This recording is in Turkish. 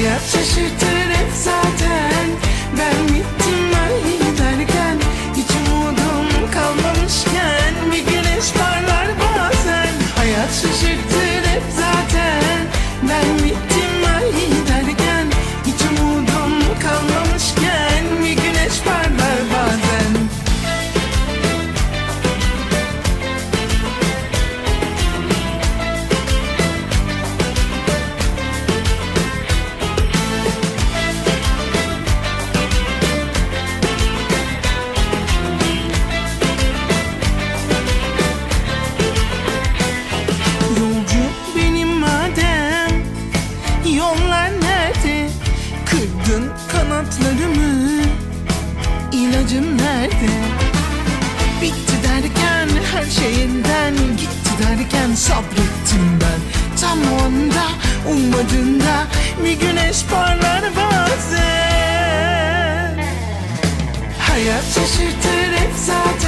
Hayat şaşırtır hep zaten. Ben bittim ben giderken Hiç umudum kalmamışken Bir güneş parlar bazen. Hayat şaşırtır İlacım nerede? Bitti derken her şeyinden Gitti derken sabrettim ben. Tam o anda ummadığında Bir güneş parlar bazen. Hayat şaşırtır hep zaten